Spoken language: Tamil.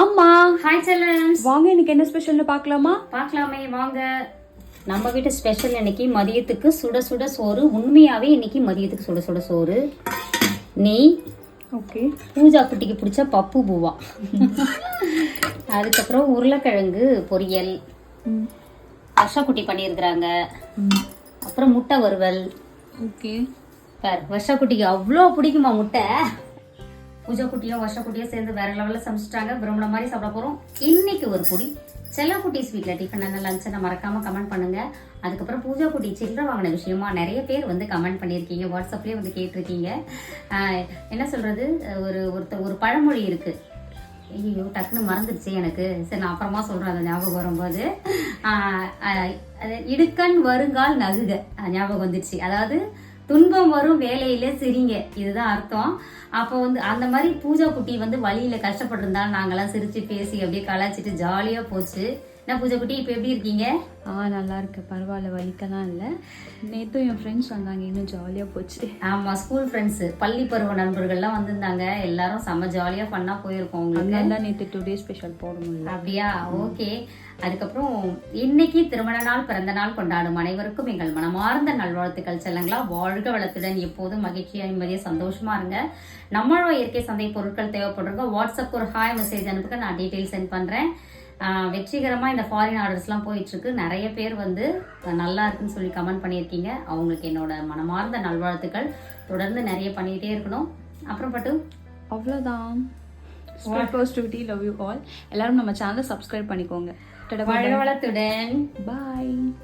அம்மா. ஹாய் செல்லன்ஸ் வாங்க இன்னைக்கு என்ன ஸ்பெஷல்னு பார்க்கலாமா? பார்க்கலாமே வாங்க. நம்ம வீட்டு ஸ்பெஷல் இன்னைக்கு மதியத்துக்கு சுட சுட சோறு. உண்மையாவே இன்னைக்கு மதியத்துக்கு சுட சுட சோறு. நெய் ஓகே. பூஜா குட்டிக்கு பிடிச்ச பப்பு பூவா. அதுக்கப்புறம் உருளைக்கிழங்கு பொரியல். வருஷக்குட்டி பண்ணியிருக்கிறாங்க. அப்புறம் முட்டை வறுவல். ஓகே. பார் வருஷக்குட்டிக்கு அவ்வளோ பிடிக்குமா முட்டை? பூஜா குட்டியும் குட்டியோ சேர்ந்து வேற லெவலில் சமைச்சிட்டாங்க. விரும்பின மாதிரி சாப்பிட போகிறோம் இன்னைக்கு ஒரு பொடி. செல்லக்குட்டிஸ் வீட்டில் டிஃபன் என்ன லஞ்சனை மறக்காம கமெண்ட் பண்ணுங்க. அதுக்கப்புறம் பூஜா குட்டி சில்லற வாங்கின விஷயமா நிறைய பேர் வந்து கமெண்ட் பண்ணியிருக்கீங்க. வாட்ஸ்அப்லேயே வந்து கேட்டிருக்கீங்க. என்ன சொல்றது? ஒரு ஒருத்த ஒரு பழமொழி இருக்கு. ஐயோ டக்குன்னு மறந்துடுச்சு எனக்கு. சரி நான் அப்புறமா சொல்றேன். அந்த ஞாபகம் வரும்போது. அது இடுக்கண் வருங்கால் நகுக. ஞாபகம் வந்துடுச்சு. அதாவது துன்பம் வரும் வேலையில சிரிங்க. இதுதான் அர்த்தம். அப்போ வந்து அந்த மாதிரி பூஜா குட்டி வந்து வழியில கஷ்டப்பட்டு இருந்தாலும் நாங்கெல்லாம் சிரிச்சு பேசி அப்படியே கலாச்சிட்டு ஜாலியா போச்சு. என்ன பூஜா குட்டி இப்போ எப்படி இருக்கீங்க? ஆ நல்லா இருக்கு பரவாயில்ல வலிக்கலாம் இல்லை. நேற்றும் என் ஃப்ரெண்ட்ஸ் வந்தாங்க. இன்னும் ஜாலியாக போச்சு. ஆமா ஸ்கூல் ஃப்ரெண்ட்ஸ் பள்ளி பருவ நண்பர்கள்லாம் வந்திருந்தாங்க. எல்லாரும் செம்ம ஜாலியா பண்ணா போயிருக்கோம் உங்களுக்கு. தான் நேற்று டுடே ஸ்பெஷல் போட முடியல அப்படியா? ஓகே. அதுக்கப்புறம் இன்னைக்கு திருமண நாள் பிறந்த நாள் கொண்டாடும் அனைவருக்கும் எங்கள் மனமார்ந்த நல்வாழ்த்துக்கள் செல்லங்களா? வாழ்க வளத்துடன். எப்போதும் மகிழ்ச்சியா நிம்மதியா சந்தோஷமா இருங்க. நம்மளோட இயற்கை சந்தை பொருட்கள் தேவைப்படுறவங்க வாட்ஸ்அப் ஒரு ஹாய் மெசேஜ் அனுப்புங்க. நான் டீட்டெயில் சென்ட் பண்றேன். ஆஹ் வெற்றிகரமா இந்த ஃபாரின் ஆர்டர்ஸ்லாம் போயிட்டு இருக்கு நிறைய பேர் வந்து நல்லா இருக்குன்னு சொல்லி கமெண்ட் பண்ணியிருக்கீங்க. அவங்களுக்கு என்னோட மனமார்ந்த நல்வாழ்த்துக்கள். தொடர்ந்து நிறைய பண்ணிட்டே இருக்கணும். அப்புறம் பட்டு? அவ்வளோதான் பாசிட்டிவிட்டி லவ் யூ ஆல் எல்லாரும் நம்ம சேனலை சப்ஸ்கிரைப் பண்ணிக்கோங்க. வாழ்க வளத்துடன். பாய்